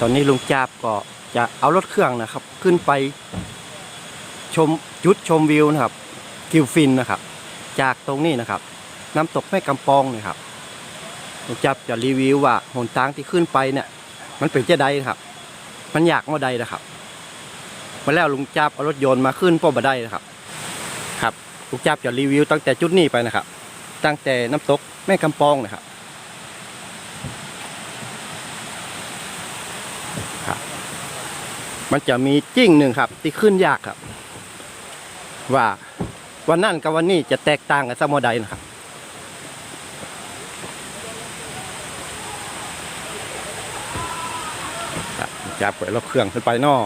ตอนนี้ลุงจาบก็จะเอารถเครื่องนะครับ ขึ้นไปชมจุดชมวิวนะครับ กิวฟินนะครับ จากตรงนี้นะครับ น้ำตกแม่กำปองนะครับลุงจับจะรีวิวว่าหนทางที่ขึ้นไปเนี่ย มันเป็นจะใดนะครับ มันอยากมาใดนะครับมาแล้วลุงจับเอารถยนต์มาขึ้นป้อบ่ได้นะครับ ครับลุงจับจะรีวิวตั้งแต่จุดนี้ไปนะครับ ตั้งแต่น้ำตกแม่กำปองนะครับ มันจะมีจิ้งหนึ่งครับ ที่ขึ้นยากครับ ว่าวันนั่นกับวันนี้จะแตกต่างกันสักมใดนะครับจับไปรถเครื่องขึ้นไปนอก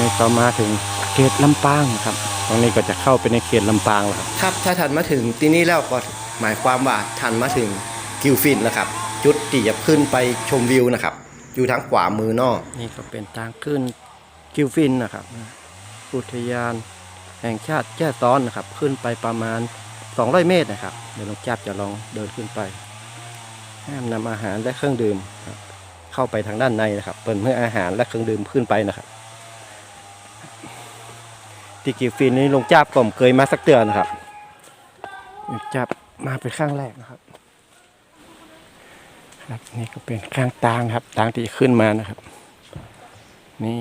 นี้ก็มาถึงเขตลำปางครับ ตรงนี้ก็จะเข้าไปในเขตลำปางแล้วครับ ครับ ถ้าทันมาถึงที่นี่แล้วก็หมายความว่าทันมาถึงกิวฟินนะครับ จุดที่จะขึ้นไปชมวิวนะครับ อยู่ทางขวามือนอก นี่ก็เป็นทางขึ้นกิวฟินนะครับ อุทยานแห่งชาติแจ้ซ้อนนะครับ ขึ้นไปประมาณ 200 เมตรนะครับ เดี๋ยวลุงจับจะลองเดินขึ้นไปห้ามนำอาหารและเครื่องดื่มครับเข้าไปทางด้านในนะครับเปิดเมื่ออาหารและเครื่องดื่มขึ้นไปนะครับ ที่กิวฟินนี้ลงจับผมเคยมาสักเตือนนะครับจับมาเป็นครั้งแรกนะครับครับนี่ก็เป็นข้างตางครับตางที่ขึ้นมานะครับ นี่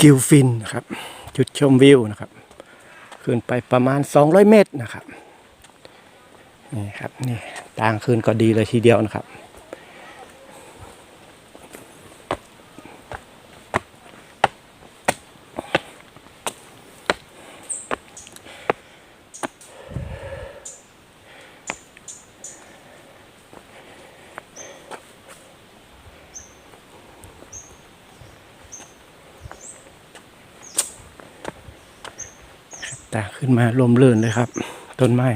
กิวฟินนะครับ จุดชมวิวนะครับ ขึ้นไปประมาณ 200 เมตรนะครับ นี่ครับนี่ตางขึ้นก็ดีเลยทีเดียวนะครับ ตาขึ้นมาลมลื่นเลยครับ ต้นไม้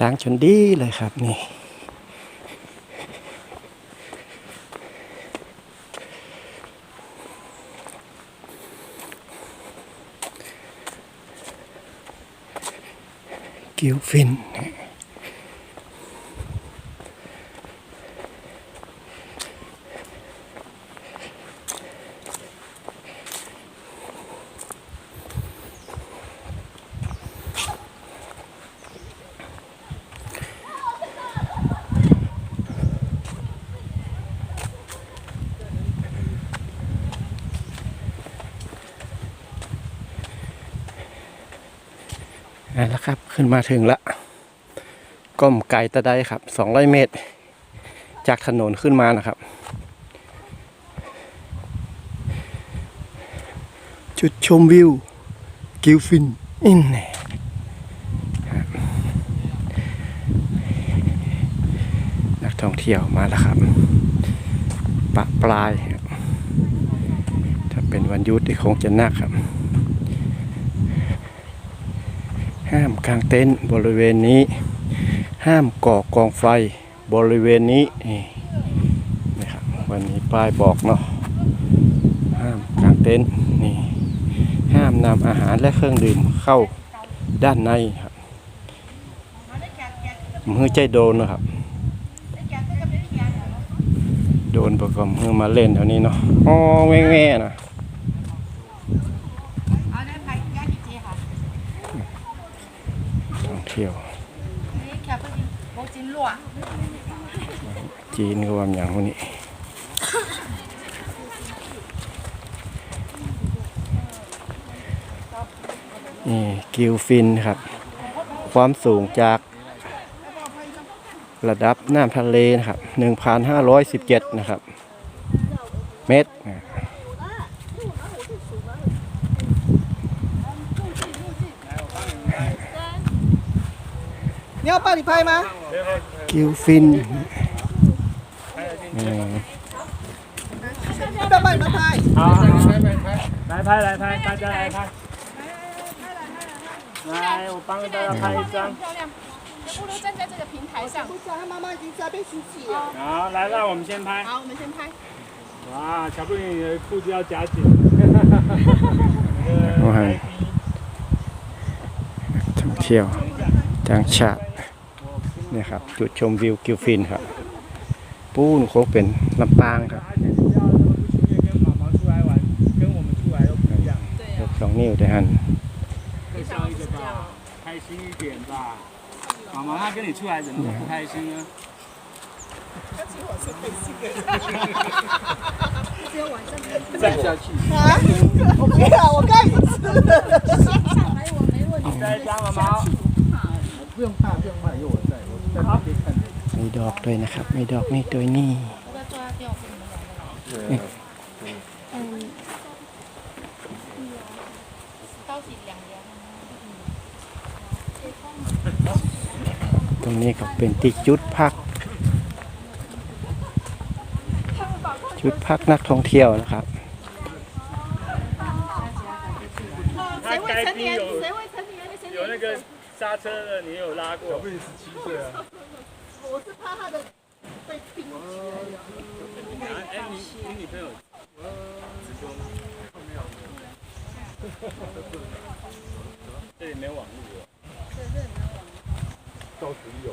ตั้งจนดีเลยครับนี่ กิวฟิน เอาละครับ ขึ้นมาถึงละก้มไกลตะไดครับ200เมตร จากถนนขึ้นมานะครับ จุดชมวิว กิวฟินอินแน่นักท่องเที่ยวมาแล้วครับปะปลาย ถ้าเป็นวันยุดนี่คงจะนักครับ ห้ามกางเต็นท์บริเวณนี้ ห้ามก่อกองไฟบริเวณนี้นี่นะครับวันนี้ป้ายบอกเนาะห้ามกางเต็นท์นี่ห้ามนำอาหารและเครื่องดื่มเข้าด้านในครับมือใจโดนนะครับ โดนประกอบมือมาเล่นแถวนี้เนาะอ๋อแง่ๆนะ ที่ยว จีนก็ว่าอย่างพวกนี้นี่กิวฟินครับ ความสูงจากระดับน้ำทะเลนะครับ 1,517 นะครับ เมตรนะ 你要帮你拍吗？Q Fin，嗯，要帮你们拍。好，来拍，来拍，大家来拍。来，我帮大家拍一张。不如站在这个平台上。我小孩妈妈已经在被梳洗了。好，来，让我们先拍。好，我们先拍。哇，小布你的裤子要夹紧。哈哈哈哈哈。OK。下。 นี่ยครับ จุดชมวิวกิลฟินครับ ปูนโคกเป็นลำปางครับ 而且是要他们不情愿跟毛毛出来玩，跟我们出来又不一样， ยกสองนิ้วได้หัน 会笑一个吧，开心一点吧。毛毛他跟你出来怎么不开心呢？再下去，啊，我不要，我刚已经吃了。再加毛毛。 มี ดอกด้วยนะครับ มีดอกนี่ตัวนี้ 要不要坐下吊死你们两个？嗯。高级两两。 ตรงนี้ก็เป็นที่จุดพัก จุดพักนักท่องเที่ยวนะครับ 他该逼有谁未成年？你谁有那个刹车的，你有拉过？小布十七岁啊。 我是怕他的被冰起来。哎，你你女朋友？直播吗？没有。没网络。对对，没有网络。到有。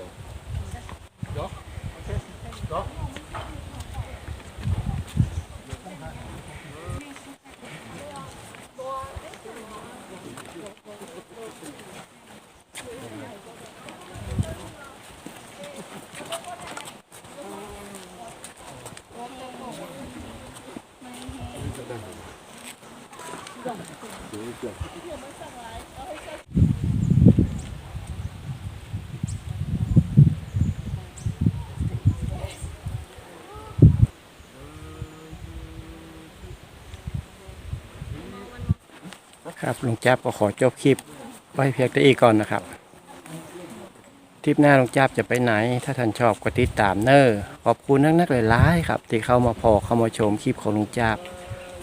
ครับลุงจับก็ขอจบคลิปไว้เพียงแต่อีกก่อนนะครับทริปหน้าลุงจับจะไปไหน ถ้าท่านชอบก็ติดตามเนอร์ขอบคุณนักนักๆหลายๆครับ ที่เข้ามาพอเข้ามาชมคลิปของลุงจับ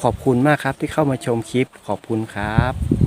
ขอบคุณมากครับที่เข้ามาชมคลิปขอบคุณครับ